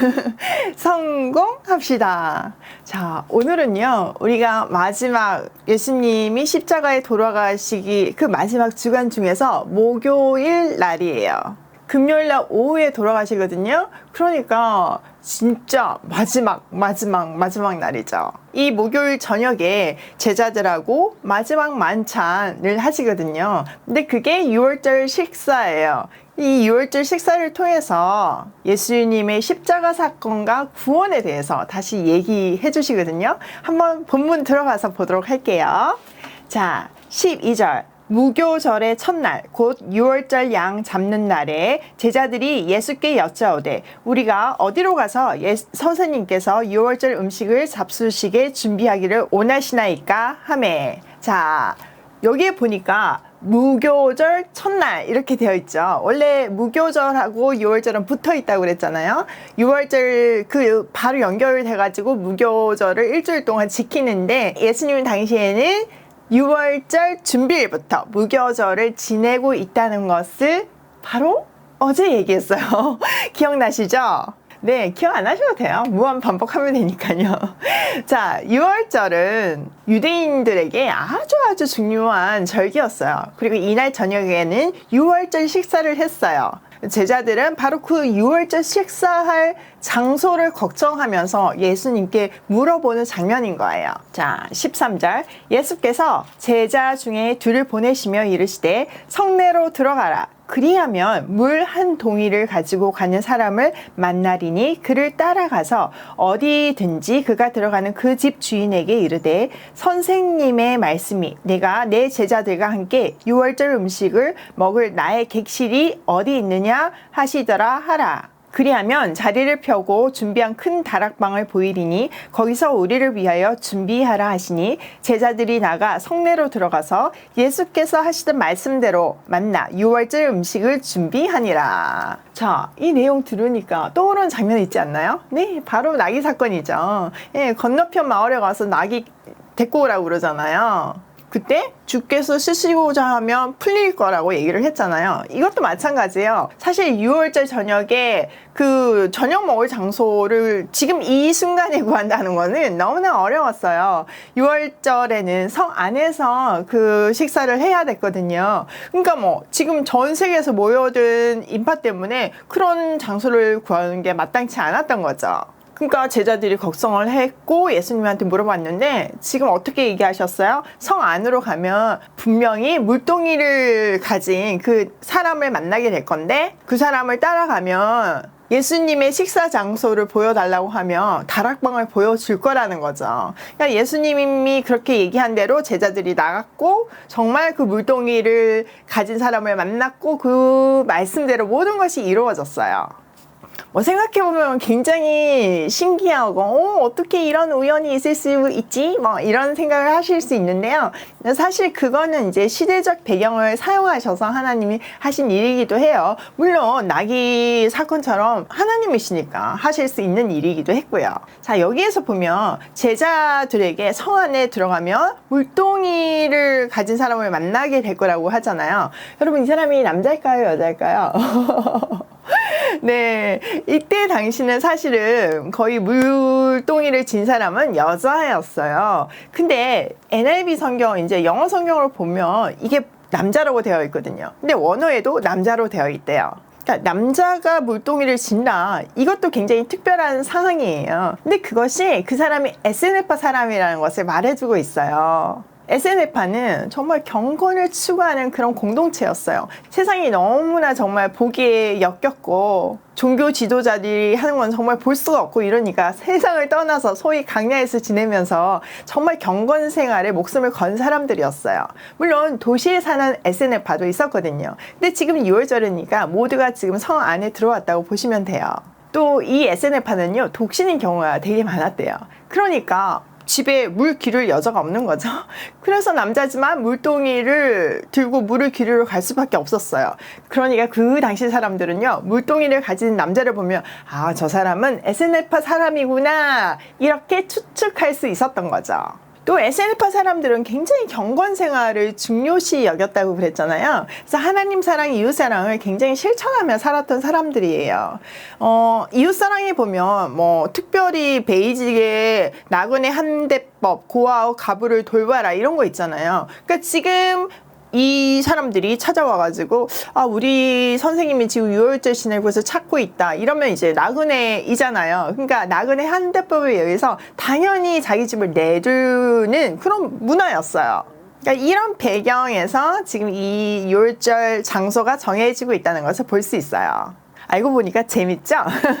성공합시다. 자, 오늘은요, 우리가 마지막 예수님이 십자가에 돌아가시기 그 마지막 주간 중에서 목요일 날이에요. 금요일 날 오후에 돌아가시거든요. 그러니까 진짜 마지막, 마지막, 마지막 날이죠. 이 목요일 저녁에 제자들하고 마지막 만찬을 하시거든요. 근데 그게 6월절 식사예요. 이 6월절 식사를 통해서 예수님의 십자가 사건과 구원에 대해서 다시 얘기해 주시거든요. 한번 본문 들어가서 보도록 할게요. 자, 12절. 무교절의 첫날 곧 6월절 양 잡는 날에 제자들이 예수께 여짜오되 우리가 어디로 가서 예, 선생님께서 6월절 음식을 잡수시게 준비하기를 원하시나이까 하매 자 여기에 보니까 무교절 첫날 이렇게 되어 있죠. 원래 무교절하고 6월절은 붙어 있다고 그랬잖아요. 6월절 그 바로 연결돼 가지고 무교절을 일주일 동안 지키는데 예수님 당시에는 6월절 준비일부터 무교절을 지내고 있다는 것을 바로 어제 얘기했어요. 기억나시죠? 네, 기억 안 하셔도 돼요. 무한 반복하면 되니까요. 자, 6월절은 유대인들에게 아주 아주 중요한 절기였어요. 그리고 이날 저녁에는 6월절 식사를 했어요. 제자들은 바로 그 6월절 식사할 장소를 걱정하면서 예수님께 물어보는 장면인 거예요. 자, 13절. 예수께서 제자 중에 둘을 보내시며 이르시되 성내로 들어가라. 그리하면 물 한 동이를 가지고 가는 사람을 만나리니 그를 따라가서 어디든지 그가 들어가는 그 집 주인에게 이르되 선생님의 말씀이 내가 내 제자들과 함께 유월절 음식을 먹을 나의 객실이 어디 있느냐 하시더라 하라. 그리하면 자리를 펴고 준비한 큰 다락방을 보이리니 거기서 우리를 위하여 준비하라 하시니 제자들이 나가 성내로 들어가서 예수께서 하시던 말씀대로 만나 6월절 음식을 준비하니라. 자, 이 내용 들으니까 떠오르는 장면 있지 않나요? 네, 바로 나귀 사건이죠. 예, 건너편 마을에 가서 나귀 데리고 오라고 그러잖아요. 그때 주께서 쓰시고자 하면 풀릴 거라고 얘기를 했잖아요. 이것도 마찬가지예요. 사실 6월절 저녁에 그 저녁 먹을 장소를 지금 이 순간에 구한다는 거는 너무나 어려웠어요. 6월절에는 성 안에서 그 식사를 해야 됐거든요. 그러니까 뭐 지금 전 세계에서 모여든 인파 때문에 그런 장소를 구하는 게 마땅치 않았던 거죠. 그러니까 제자들이 걱정을 했고 예수님한테 물어봤는데 지금 어떻게 얘기하셨어요? 성 안으로 가면 분명히 물동이를 가진 그 사람을 만나게 될 건데 그 사람을 따라가면 예수님의 식사 장소를 보여달라고 하면 다락방을 보여줄 거라는 거죠. 그러니까 예수님이 그렇게 얘기한 대로 제자들이 나갔고 정말 그 물동이를 가진 사람을 만났고 그 말씀대로 모든 것이 이루어졌어요. 뭐 생각해보면 굉장히 신기하고 어, 어떻게 이런 우연이 있을 수 있지? 뭐 이런 생각을 하실 수 있는데요. 사실 그거는 이제 시대적 배경을 사용하셔서 하나님이 하신 일이기도 해요. 물론 나기 사건처럼 하나님이시니까 하실 수 있는 일이기도 했고요. 자 여기에서 보면 제자들에게 성 안에 들어가면 물동이를 가진 사람을 만나게 될 거라고 하잖아요. 여러분 이 사람이 남자일까요 여자일까요? 네. 이때 당시는 사실은 거의 물동이를 진 사람은 여자였어요. 근데 NIV 성경, 이제 영어 성경을 보면 이게 남자라고 되어 있거든요. 근데 원어에도 남자로 되어 있대요. 그러니까 남자가 물동이를 진다. 이것도 굉장히 특별한 상황이에요. 근데 그것이 그 사람이 SNF파 사람이라는 것을 말해주고 있어요. SNF파는 정말 경건을 추구하는 그런 공동체였어요. 세상이 너무나 정말 보기에 역겹고 종교 지도자들이 하는 건 정말 볼 수가 없고 이러니까 세상을 떠나서 소위 강야에서 지내면서 정말 경건 생활에 목숨을 건 사람들이었어요. 물론 도시에 사는 SNF파도 있었거든요. 근데 지금 6월절이니까 모두가 지금 성 안에 들어왔다고 보시면 돼요. 또 이 SNF파는요, 독신인 경우가 되게 많았대요. 그러니까 집에 물 기를 여자가 없는 거죠. 그래서 남자지만 물동이를 들고 물을 기르러 갈 수밖에 없었어요. 그러니까 그 당시 사람들은요, 물동이를 가진 남자를 보면, 아, 저 사람은 SNF파 사람이구나. 이렇게 추측할 수 있었던 거죠. 또 SNF파 사람들은 굉장히 경건 생활을 중요시 여겼다고 그랬잖아요. 그래서 하나님 사랑, 이웃 사랑을 굉장히 실천하며 살았던 사람들이에요. 어, 이웃 사랑에 보면 뭐 특별히 베이직의 나그네 한대법, 고아와 가부를 돌봐라 이런 거 있잖아요. 그러니까 지금 이 사람들이 찾아와가지고 아 우리 선생님이 지금 유월절 지내고 있어 찾고 있다. 이러면 이제 나그네이잖아요. 그러니까 나그네 한대법에 의해서 당연히 자기 집을 내주는 그런 문화였어요. 그러니까 이런 배경에서 지금 이 유월절 장소가 정해지고 있다는 것을 볼 수 있어요 알고 보니까 재밌죠?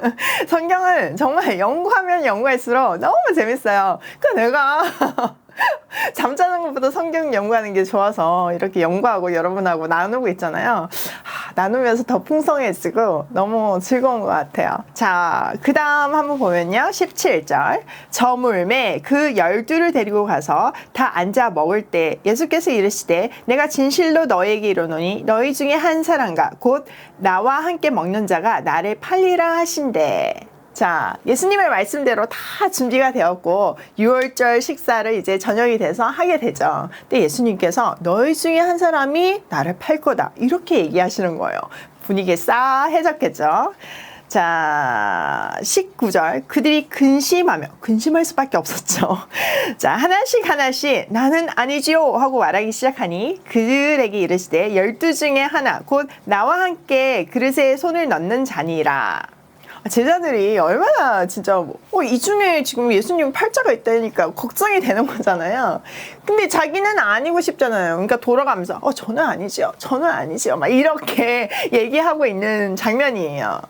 성경은 정말 연구하면 연구할수록 너무 재밌어요. 그러니까 내가 잠자는 것보다 성경 연구하는 게 좋아서 이렇게 연구하고 여러분하고 나누고 있잖아요. 하, 나누면서 더 풍성해지고 너무 즐거운 것 같아요. 자, 그 다음 한번 보면요. 17절. 저물매 그 열두를 데리고 가서 다 앉아 먹을 때 예수께서 이르시되 내가 진실로 너에게 이르노니 너희 중에 한 사람과 곧 나와 함께 먹는 자가 나를 팔리라 하신대. 자, 예수님의 말씀대로 다 준비가 되었고 6월절 식사를 이제 저녁이 돼서 하게 되죠. 근데 예수님께서 너희 중에 한 사람이 나를 팔 거다. 이렇게 얘기하시는 거예요. 분위기 싸해졌겠죠. 자, 19절. 그들이 근심하며, 근심할 수밖에 없었죠. 자, 하나씩 하나씩 나는 아니지요 하고 말하기 시작하니 그들에게 이르시되 열두 중에 하나, 곧 나와 함께 그릇에 손을 넣는 자니라. 제자들이 얼마나 진짜 어, 이 중에 지금 예수님 팔자가 있다니까 걱정이 되는 거잖아요. 근데 자기는 아니고 싶잖아요. 그러니까 돌아가면서 어 저는 아니죠. 저는 아니죠. 막 이렇게 얘기하고 있는 장면이에요.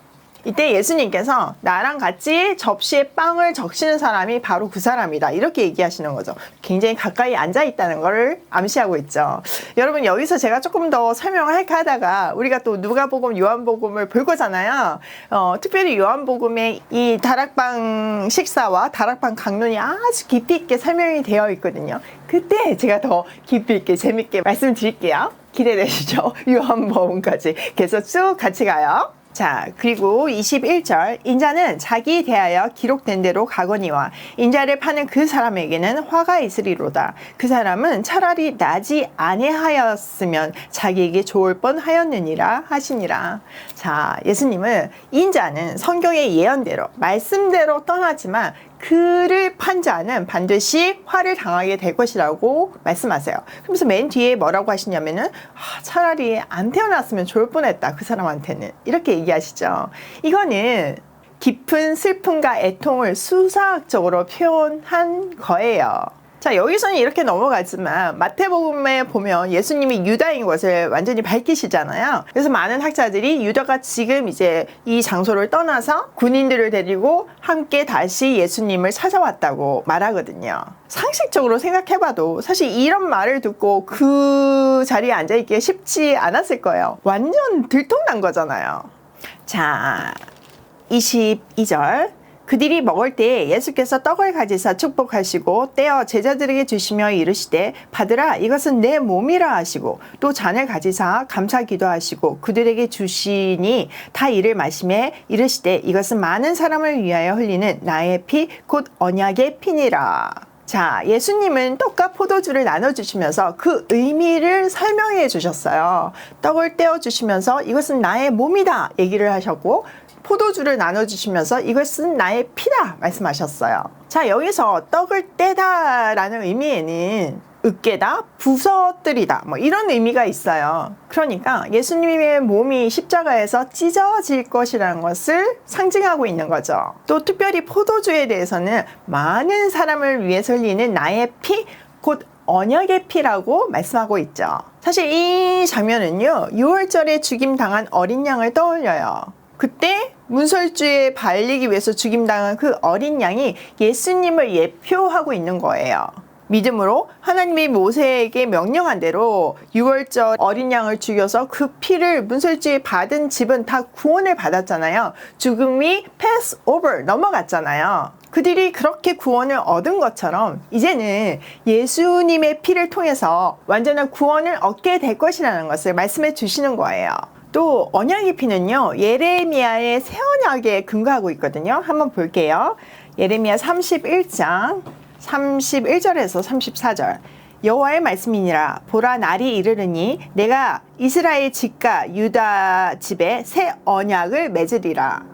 이때 예수님께서 나랑 같이 접시에 빵을 적시는 사람이 바로 그 사람이다. 이렇게 얘기하시는 거죠. 굉장히 가까이 앉아 있다는 것을 암시하고 있죠. 여러분 여기서 제가 조금 더 설명을 할까 하다가 우리가 또 누가복음, 요한복음을 볼 거잖아요. 어, 특별히 요한복음의 이 다락방 식사와 다락방 강론이 아주 깊이 있게 설명이 되어 있거든요. 그때 제가 더 깊이 있게 재밌게 말씀드릴게요. 기대되시죠? 요한복음까지 계속 쭉 같이 가요. 자, 그리고 21절. 인자는 자기 대하여 기록된 대로 가거니와 인자를 파는 그 사람에게는 화가 있으리로다. 그 사람은 차라리 나지 아니하였으면 자기에게 좋을 뻔 하였느니라 하시니라. 자, 예수님은 인자는 성경의 예언대로, 말씀대로 떠나지만 그를 판 자는 반드시 화를 당하게 될 것이라고 말씀하세요. 그러면서 맨 뒤에 뭐라고 하시냐면은 아, 차라리 안 태어났으면 좋을 뻔했다 그 사람한테는 이렇게 얘기하시죠. 이거는 깊은 슬픔과 애통을 수사학적으로 표현한 거예요. 자, 여기서는 이렇게 넘어가지만 마태복음에 보면 예수님이 유다인 것을 완전히 밝히시잖아요. 그래서 많은 학자들이 유다가 지금 이제 이 장소를 떠나서 군인들을 데리고 함께 다시 예수님을 찾아왔다고 말하거든요. 상식적으로 생각해봐도 사실 이런 말을 듣고 그 자리에 앉아있기가 쉽지 않았을 거예요. 완전 들통난 거잖아요. 자, 22절. 그들이 먹을 때 예수께서 떡을 가지사 축복하시고 떼어 제자들에게 주시며 이르시되 받으라 이것은 내 몸이라 하시고 또 잔을 가지사 감사 기도하시고 그들에게 주시니 다 이를 마심에 이르시되 이것은 많은 사람을 위하여 흘리는 나의 피 곧 언약의 피니라. 자, 예수님은 떡과 포도주를 나눠주시면서 그 의미를 설명해 주셨어요. 떡을 떼어주시면서 이것은 나의 몸이다 얘기를 하셨고, 포도주를 나눠주시면서 이것은 나의 피다 말씀하셨어요. 자, 여기서 떡을 떼다라는 의미에는 으깨다, 부서뜨리다, 뭐 이런 의미가 있어요. 그러니까 예수님의 몸이 십자가에서 찢어질 것이라는 것을 상징하고 있는 거죠. 또 특별히 포도주에 대해서는 많은 사람을 위해 설리는 나의 피, 곧 언약의 피라고 말씀하고 있죠. 사실 이 장면은요, 6월절에 죽임 당한 어린 양을 떠올려요. 그때 문설주에 발리기 위해서 죽임당한 그 어린 양이 예수님을 예표하고 있는 거예요. 믿음으로 하나님이 모세에게 명령한 대로 6월절 어린 양을 죽여서 그 피를 문설주에 받은 집은 다 구원을 받았잖아요. 죽음이 pass over 넘어갔잖아요. 그들이 그렇게 구원을 얻은 것처럼 이제는 예수님의 피를 통해서 완전한 구원을 얻게 될 것이라는 것을 말씀해 주시는 거예요. 또 언약의 피는요 예레미야의 새 언약에 근거하고 있거든요. 한번 볼게요. 예레미야 31장 31절에서 34절. 여호와의 말씀이니라 보라 날이 이르르니 내가 이스라엘 집과 유다 집에 새 언약을 맺으리라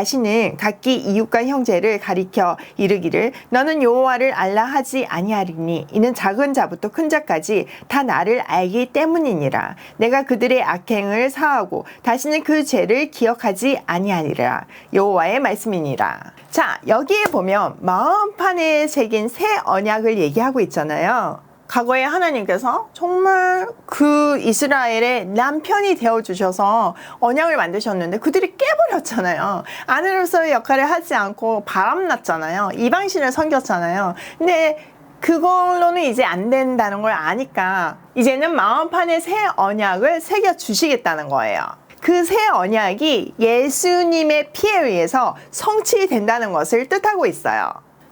다시는 각기 이웃과 형제를 가리켜 이르기를 너는 여호와를 알라 하지 아니하리니 이는 작은 자부터 큰 자까지 다 나를 알기 때문이니라. 내가 그들의 악행을 사하고 다시는 그 죄를 기억하지 아니하리라. 여호와의 말씀이니라. 자 여기에 보면 마음판에 새긴 새 언약을 얘기하고 있잖아요 과거에 하나님께서 정말 그 이스라엘의 남편이 되어 주셔서 언약을 만드셨는데 그들이 깨버렸잖아요. 아내로서의 역할을 하지 않고 바람났잖아요. 이방신을 섬겼잖아요. 근데 그걸로는 이제 안 된다는 걸 아니까 이제는 마음판에 새 언약을 새겨 주시겠다는 거예요. 그 새 언약이 예수님의 피에 의해서 성취된다는 것을 뜻하고 있어요.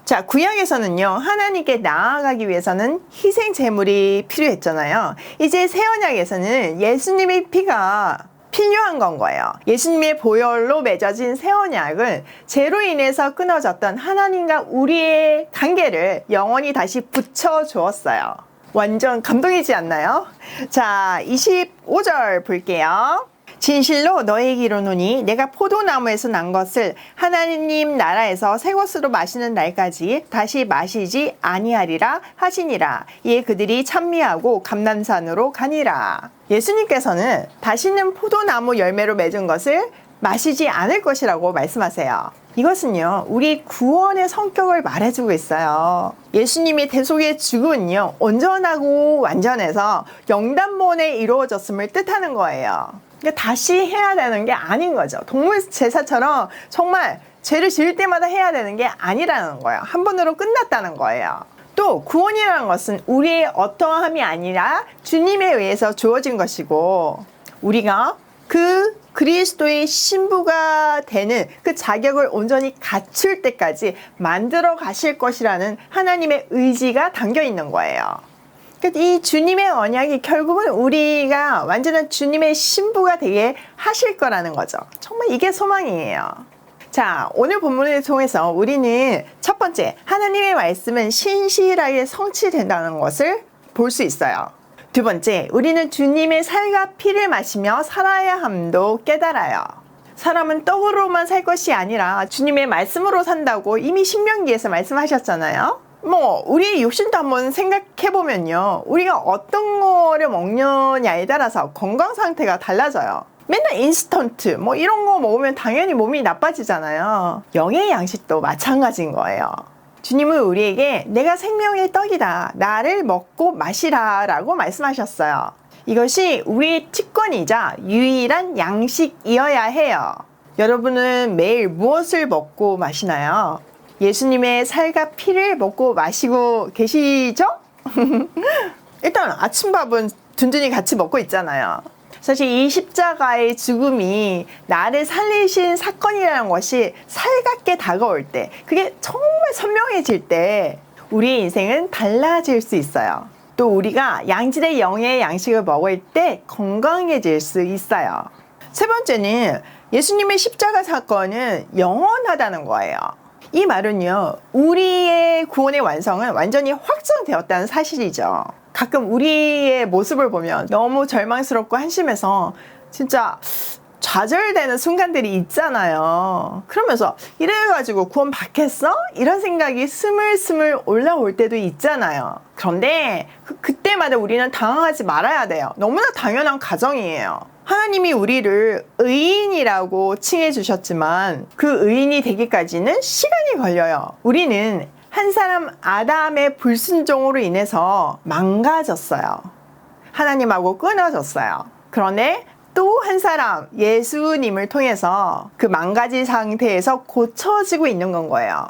자, 구약에서는요, 하나님께 나아가기 위해서는 희생 제물이 필요했잖아요. 이제 새 언약에서는 예수님의 피가 필요한 건 거예요. 예수님의 보혈로 맺어진 새 언약은 죄로 인해서 끊어졌던 하나님과 우리의 관계를 영원히 다시 붙여 주었어요. 완전 감동이지 않나요? 자, 25절 볼게요. 진실로 너에게 이르노니 내가 포도나무에서 난 것을 하나님 나라에서 새 것으로 마시는 날까지 다시 마시지 아니하리라 하시니라 이에 그들이 찬미하고 감남산으로 가니라 예수님께서는 다시는 포도나무 열매로 맺은 것을 마시지 않을 것이라고 말씀하세요. 이것은요, 우리 구원의 성격을 말해주고 있어요. 예수님이 대속의 죽음은요, 온전하고 완전해서 영단본에 이루어졌음을 뜻하는 거예요. 그러니까 다시 해야 되는 게 아닌 거죠. 동물 제사처럼 정말 죄를 지을 때마다 해야 되는 게 아니라는 거예요. 한 번으로 끝났다는 거예요. 또 구원이라는 것은 우리의 어떠함이 아니라 주님에 의해서 주어진 것이고 우리가 그 그리스도의 신부가 되는 그 자격을 온전히 갖출 때까지 만들어 가실 것이라는 하나님의 의지가 담겨 있는 거예요. 이 주님의 언약이 결국은 우리가 완전한 주님의 신부가 되게 하실 거라는 거죠. 정말 이게 소망이에요. 자, 오늘 본문을 통해서 우리는 첫 번째, 하나님의 말씀은 신실하게 성취된다는 것을 볼 수 있어요. 두 번째, 우리는 주님의 살과 피를 마시며 살아야 함도 깨달아요. 사람은 떡으로만 살 것이 아니라 주님의 말씀으로 산다고 이미 신명기에서 말씀하셨잖아요. 뭐 우리의 욕심도 한번 생각해 보면요. 우리가 어떤 거를 먹느냐에 따라서 건강 상태가 달라져요. 맨날 인스턴트 뭐 이런 거 먹으면 당연히 몸이 나빠지잖아요. 영의 양식도 마찬가지인 거예요. 주님은 우리에게 내가 생명의 떡이다. 나를 먹고 마시라 라고 말씀하셨어요. 이것이 우리의 특권이자 유일한 양식이어야 해요. 여러분은 매일 무엇을 먹고 마시나요? 예수님의 살과 피를 먹고 마시고 계시죠? 일단 아침밥은 든든히 같이 먹고 있잖아요. 사실 이 십자가의 죽음이 나를 살리신 사건이라는 것이 살갑게 다가올 때, 그게 정말 선명해질 때, 우리의 인생은 달라질 수 있어요. 또 우리가 양질의 영의 양식을 먹을 때 건강해질 수 있어요. 세 번째는 예수님의 십자가 사건은 영원하다는 거예요. 이 말은요, 우리의 구원의 완성은 완전히 확정되었다는 사실이죠. 가끔 우리의 모습을 보면 너무 절망스럽고 한심해서 진짜 좌절되는 순간들이 있잖아요. 그러면서 이래가지고 구원 받겠어? 이런 생각이 스물스물 올라올 때도 있잖아요. 그런데 그, 때마다 우리는 당황하지 말아야 돼요. 너무나 당연한 가정이에요. 하나님이 우리를 의인이라고 칭해 주셨지만 그 의인이 되기까지는 시간이 걸려요. 우리는 한 사람 아담의 불순종으로 인해서 망가졌어요. 하나님하고 끊어졌어요. 그런데 또한 사람 예수님을 통해서 그 망가진 상태에서 고쳐지고 있는 건 거예요.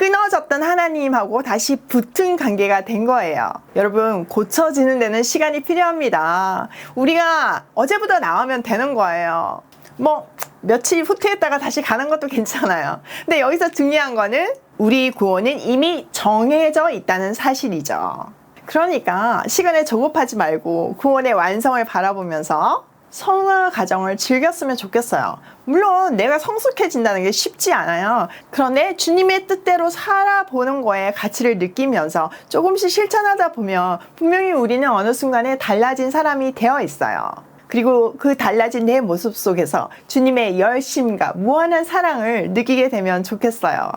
끊어졌던 하나님하고 다시 붙은 관계가 된 거예요. 여러분, 고쳐지는 데는 시간이 필요합니다. 우리가 어제부터 나오면 되는 거예요. 뭐, 며칠 후퇴했다가 다시 가는 것도 괜찮아요. 근데 여기서 중요한 거는 우리 구원은 이미 정해져 있다는 사실이죠. 그러니까 시간에 조급하지 말고 구원의 완성을 바라보면서 성화 과정을 즐겼으면 좋겠어요. 물론 내가 성숙해진다는 게 쉽지 않아요. 그런데 주님의 뜻대로 살아보는 거에 가치를 느끼면서 조금씩 실천하다 보면 분명히 우리는 어느 순간에 달라진 사람이 되어 있어요. 그리고 그 달라진 내 모습 속에서 주님의 열심과 무한한 사랑을 느끼게 되면 좋겠어요.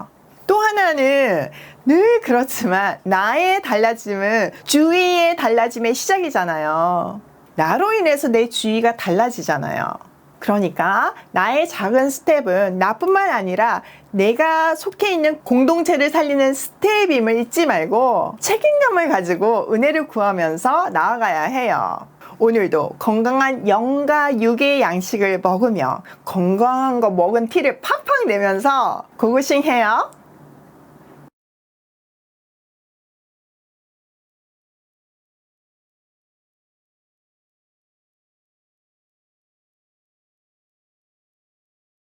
또 하나는 늘 그렇지만 나의 달라짐은 주위의 달라짐의 시작이잖아요. 나로 인해서 내 주위가 달라지잖아요. 그러니까 나의 작은 스텝은 나뿐만 아니라 내가 속해 있는 공동체를 살리는 스텝임을 잊지 말고 책임감을 가지고 은혜를 구하면서 나아가야 해요. 오늘도 건강한 영과 육의 양식을 먹으며 건강한 거 먹은 티를 팍팍 내면서 고고싱 해요.